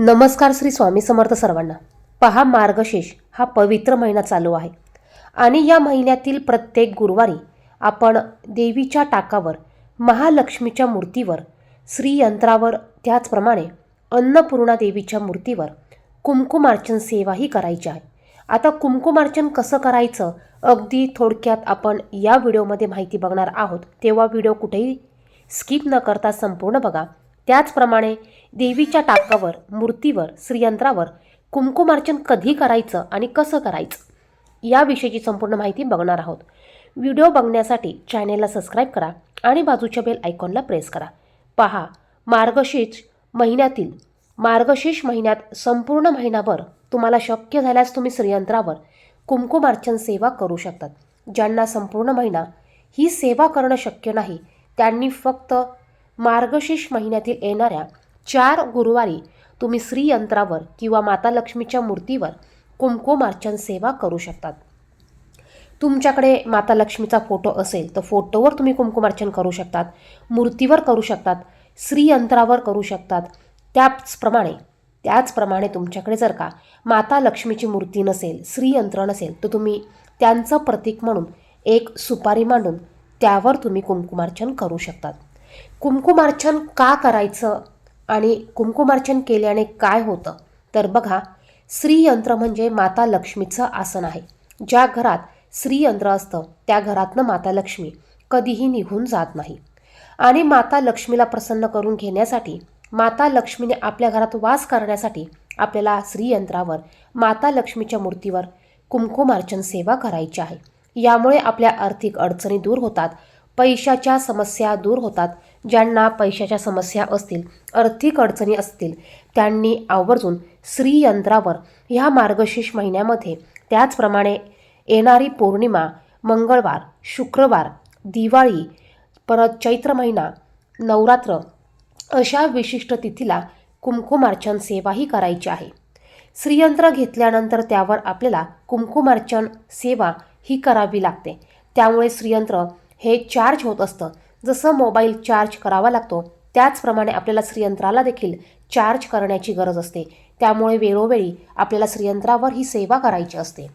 नमस्कार श्री स्वामी समर्थ सर्वांना. पहा मार्गशीर्ष हा पवित्र महिना चालू आहे. आणि या महिन्यातील प्रत्येक गुरुवारी आपण देवीच्या टाकावर महालक्ष्मीच्या मूर्तीवर श्रीयंत्रावर त्याचप्रमाणे अन्नपूर्णा देवीच्या मूर्तीवर कुंकुमार्चन सेवाही करायची आहे. आता कुंकुमार्चन कसं करायचं? अगदी थोडक्यात आपण या व्हिडिओमध्ये माहिती बघणार आहोत. तेव्हा व्हिडिओ कुठेही स्किप न करता संपूर्ण बघा. त्याचप्रमाणे देवीच्या टाकावर मूर्तीवर श्रीयंत्रावर कुंकुमार्चन कधी करायचं आणि कसं करायचं? याविषयीची संपूर्ण माहिती बघणार आहोत. व्हिडिओ बघण्यासाठी चॅनेलला सबस्क्राईब करा आणि बाजूच्या बेल आयकॉनला प्रेस करा. पहा मार्गशीर्ष महिन्यातील मार्गशीर्ष महिन्यात संपूर्ण महिनाभर तुम्हाला शक्य झाल्यास तुम्ही श्रीयंत्रावर कुंकुमार्चन सेवा करू शकतात. ज्यांना संपूर्ण महिना ही सेवा करणं शक्य नाही त्यांनी फक्त मार्गशीर्ष महिन्यातील येणाऱ्या चार गुरुवारी तुम्ही श्रीयंत्रावर किंवा माता लक्ष्मीच्या मूर्तीवर कुमकुमार्चन सेवा करू शकतात. तुमच्याकडे माता लक्ष्मीचा फोटो असेल तर फोटोवर तुम्ही कुमकुमार्चन करू शकतात मूर्तीवर करू शकतात श्रीयंत्रावर करू शकतात. त्याचप्रमाणे त्याचप्रमाणे तुमच्याकडे जर का माता लक्ष्मीची मूर्ती नसेल श्रीयंत्र नसेल तर तुम्ही त्यांचं प्रतीक म्हणून एक सुपारी मांडून त्यावर तुम्ही कुमकुमार्चन करू शकतात. कुमकुमार्चन का करायचं? आणि कुंकुमार्चन केल्याने काय होतं? तर बघा श्रीयंत्र म्हणजे माता लक्ष्मीचं आसन आहे. ज्या घरात श्रीयंत्र असतं त्या घरातनं माता लक्ष्मी कधीही निघून जात नाही. आणि माता लक्ष्मीला प्रसन्न करून घेण्यासाठी माता लक्ष्मीने आपल्या घरात वास करण्यासाठी आपल्याला श्रीयंत्रावर माता लक्ष्मीच्या मूर्तीवर कुंकुमार्चन सेवा करायची आहे. यामुळे आपल्या आर्थिक अडचणी दूर होतात पैशाच्या समस्या दूर होतात ज्यांना पैशाच्या समस्या असतील आर्थिक अडचणी असतील त्यांनी आवर्जून श्रीयंत्रावर ह्या मार्गशीर्ष महिन्यामध्ये त्याचप्रमाणे येणारी पौर्णिमा मंगळवार शुक्रवार दिवाळी परत चैत्र महिना नवरात्र अशा विशिष्ट तिथीला कुंकुमार्चन सेवाही करायची आहे. श्रीयंत्र घेतल्यानंतर त्यावर आपल्याला कुंकुमार्चन सेवा ही करावी लागते. त्यामुळे श्रीयंत्र हे चार्ज होत असतं. जसं मोबाईल चार्ज करावा लागतो त्याचप्रमाणे आपल्याला श्रीयंत्राला देखील चार्ज करण्याची गरज असते. त्यामुळे वेळोवेळी आपल्याला श्रीयंत्रावर ही सेवा करायची असते.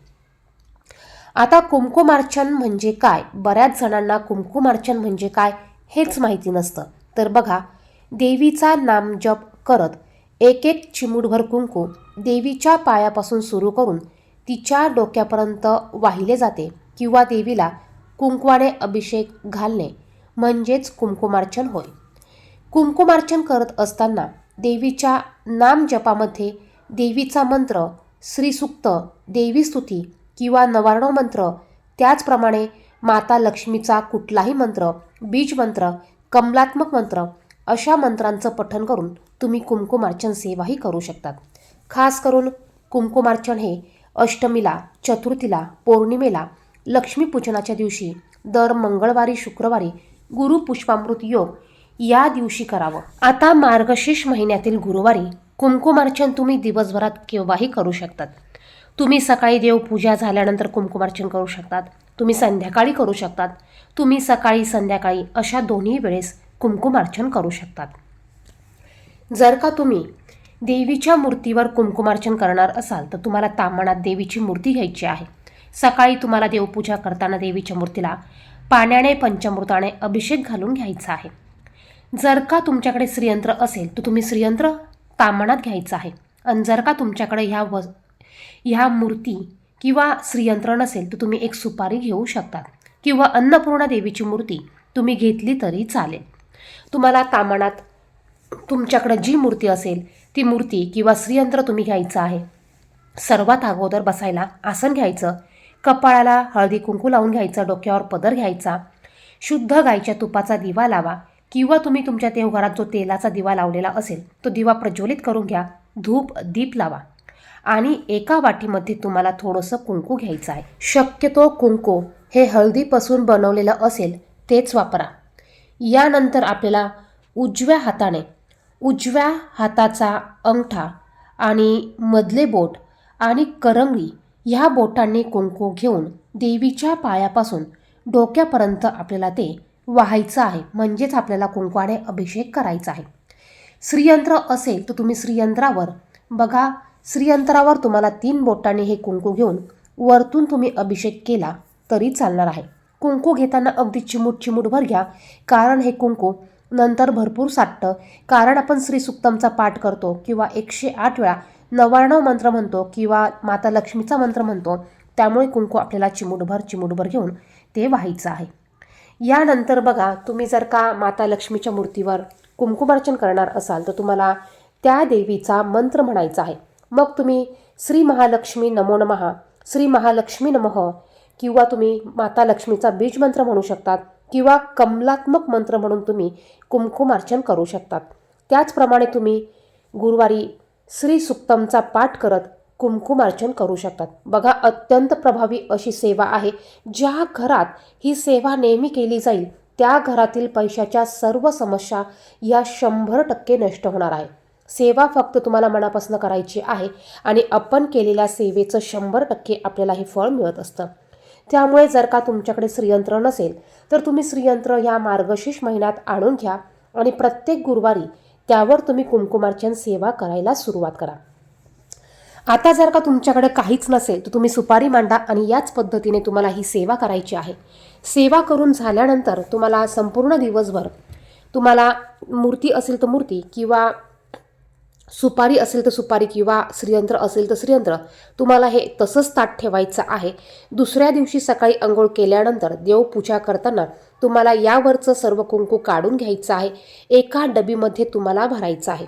आता कुंकुमार्चन म्हणजे काय? बऱ्याच जणांना कुंकुमार्चन म्हणजे काय हेच माहिती नसतं. तर बघा देवीचा नामजप करत एक एक चिमूटभर कुंकू देवीच्या पायापासून सुरू करून तिच्या डोक्यापर्यंत वाहिले जाते किंवा देवीला कुंकवाने अभिषेक घालणे. म्हणजेच कुंकुमार्चन होय. कुंकुमार्चन करत असताना देवीच्या नामजपामध्ये देवीचा मंत्र श्रीसुक्त देवी स्तुती किंवा नवार्णव मंत्र त्याचप्रमाणे माता लक्ष्मीचा कुठलाही मंत्र बीजमंत्र कमलात्मक मंत्र अशा मंत्रांचं पठण करून तुम्ही कुंकुमार्चन सेवाही करू शकतात. खास करून कुंकुमार्चन हे अष्टमीला चतुर्थीला पौर्णिमेला लक्ष्मीपूजनाच्या दिवशी दर मंगळवारी शुक्रवारी गुरुपुष्पामृत योग या दिवशी करावं. आता मार्गशीर्ष महिन्यातील गुरुवारी कुंकुमार्चन तुम्ही दिवसभरात केव्हाही करू शकतात. तुम्ही सकाळी देवपूजा झाल्यानंतर कुंकुमार्चन करू शकतात. तुम्ही संध्याकाळी करू शकतात. तुम्ही सकाळी संध्याकाळी अशा दोन्ही वेळेस कुंकुमार्चन करू शकतात. जर का तुम्ही देवीच्या मूर्तीवर कुंकुमार्चन करणार असाल तर तुम्हाला तांबणात देवीची मूर्ती घ्यायची आहे. सकाळी तुम्हाला देवपूजा करताना देवीच्या मूर्तीला पाण्याने पंचामृताने अभिषेक घालून घ्यायचा आहे. जर का तुमच्याकडे श्रीयंत्र असेल तर तुम्ही श्रीयंत्र तामणात घ्यायचं आहे. आणि जर का तुमच्याकडे ह्या व ह्या मूर्ती किंवा श्रीयंत्र नसेल तर तुम्ही एक सुपारी घेऊ शकतात. किंवा अन्नपूर्णा देवीची मूर्ती तुम्ही घेतली तरी चालेल. तुम्हाला तामणात तुमच्याकडे जी मूर्ती असेल ती मूर्ती किंवा श्रीयंत्र तुम्ही घ्यायचं आहे. सर्वात अगोदर बसायला आसन घ्यायचं. कपाळाला हळदी कुंकू लावून घ्यायचा डोक्यावर पदर घ्यायचा. शुद्ध गायच्या तुपाचा दिवा लावा किंवा तुम्ही तुमच्या देवघरात जो तेलाचा दिवा लावलेला असेल तो दिवा प्रज्वलित करून घ्या. धूप दीप लावा. आणि एका वाटीमध्ये तुम्हाला थोडंसं कुंकू घ्यायचं आहे. शक्यतो कुंकू हे हळदीपासून बनवलेलं असेल तेच वापरा. यानंतर आपल्याला उजव्या हाताने उजव्या हाताचा अंगठा आणि मधले बोट आणि करंगळी ह्या बोटांनी कुंकू घेऊन देवीच्या पायापासून डोक्यापर्यंत आपल्याला ते व्हायचं आहे. म्हणजेच आपल्याला कुंकवाने अभिषेक करायचा आहे. श्रीयंत्र असेल तर तुम्ही श्रीयंत्रावर बघा. श्रीयंत्रावर तुम्हाला तीन बोटांनी हे कुंकू घेऊन वरतून तुम्ही अभिषेक केला तरी चालणार आहे. कुंकू घेताना अगदी चिमूट चिमूटभर घ्या. कारण हे कुंकू नंतर भरपूर साठतं. कारण आपण श्रीसुक्तमचा पाठ करतो किंवा एकशे आठ वेळा नवाण्णव मंत्र म्हणतो किंवा माता लक्ष्मीचा मंत्र म्हणतो त्यामुळे कुंकू आपल्याला चिमूटभर चिमूटभर घेऊन ते व्हायचं आहे. यानंतर बघा तुम्ही जर का माता लक्ष्मीच्या मूर्तीवर कुंकुमार्चन करणार असाल तर तुम्हाला त्या देवीचा मंत्र म्हणायचा आहे. मग तुम्ही श्री महालक्ष्मी नमो नमः श्री महालक्ष्मी नमः किंवा तुम्ही माता लक्ष्मीचा बीज मंत्र म्हणू शकतात किंवा कमलात्मक मंत्र म्हणून तुम्ही कुंकुमार्चन करू शकतात. त्याचप्रमाणे तुम्ही गुरुवारी श्री सुक्तमचा पाठ करत कुंकुमार्चन करू शकतात. बघा अत्यंत प्रभावी अशी सेवा आहे. ज्या घरात ही सेवा नेहमी केली जाईल त्या घरातील पैशाच्या सर्व समस्या या शंभर टक्के नष्ट होणार आहे. सेवा फक्त तुम्हाला मनापासून करायची आहे आणि आपण केलेल्या सेवेचं शंभर टक्के आपल्याला हे फळ मिळत असतं. त्यामुळे जर का तुमच्याकडे श्रीयंत्र नसेल तर तुम्ही श्रीयंत्र या मार्गशीर्ष महिन्यात आणून घ्या आणि प्रत्येक गुरुवारी त्यावर तुम्ही कुमकुमार्चन सेवा करायला सुरुवात करा. आता जर का तुमच्याकडे काहीच नसेल तर तुम्ही सुपारी मांडा आणि याच पद्धतीने तुम्हाला ही सेवा करायची आहे. सेवा करून झाल्यानंतर तुम्हाला संपूर्ण दिवसभर तुम्हाला मूर्ती असेल तर मूर्ती किंवा सुपारी असेल तर सुपारी किंवा श्रीयंत्र असेल तर श्रीयंत्र तुम्हाला हे तसंच ताट ठेवायचं आहे. दुसऱ्या दिवशी सकाळी अंघोळ केल्यानंतर देवपूजा करताना तुम्हाला यावरचं सर्व कुंकू काढून घ्यायचं आहे. एका डबीमध्ये तुम्हाला भरायचं आहे.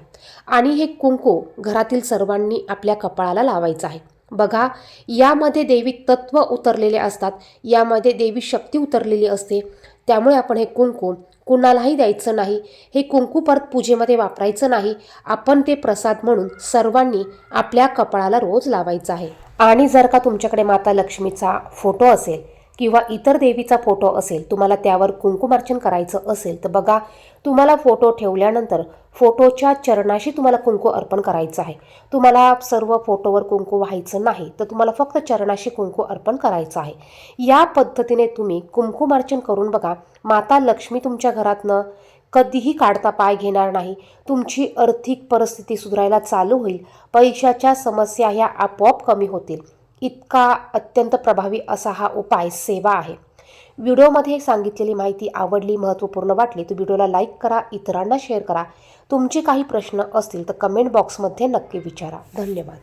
आणि हे कुंकू घरातील सर्वांनी आपल्या कपाळाला लावायचं आहे. बघा यामध्ये देवी तत्व उतरलेले असतात. यामध्ये देवी शक्ती उतरलेली असते. त्यामुळे आपण हे कुंकू कुणालाही द्यायचं नाही. हे कुंकू परत पूजेमध्ये वापरायचं नाही. आपण ते प्रसाद म्हणून सर्वांनी आपल्या कपाळाला रोज लावायचं आहे. आणि जर का तुमच्याकडे माता लक्ष्मीचा फोटो असेल किंवा इतर देवीचा फोटो असेल तुम्हाला त्यावर कुंकुमार्चन करायचं असेल तर बघा तुम्हाला फोटो ठेवल्यानंतर फोटोच्या चरणाशी तुम्हाला कुंकू अर्पण करायचं आहे. तुम्हाला सर्व फोटोवर कुंकू व्हायचं नाही तर तुम्हाला फक्त चरणाशी कुंकू अर्पण करायचं आहे. या पद्धतीने तुम्ही कुंकुमार्चन करून बघा माता लक्ष्मी तुमच्या घरातनं कधीही काढता पाय घेणार नाही तुमची आर्थिक परिस्थिती सुधारायला चालू होईल पैशाच्या समस्या ह्या आपोआप कमी होतील. इतका अत्यंत प्रभावी असा हा उपाय सेवा आहे. व्हिडिओमध्ये सांगितलेली माहिती आवडली महत्त्वपूर्ण वाटली तर व्हिडिओला लाईक करा इतरांना शेअर करा. तुमचे काही प्रश्न असतील तर कमेंट बॉक्समध्ये नक्की विचारा. धन्यवाद.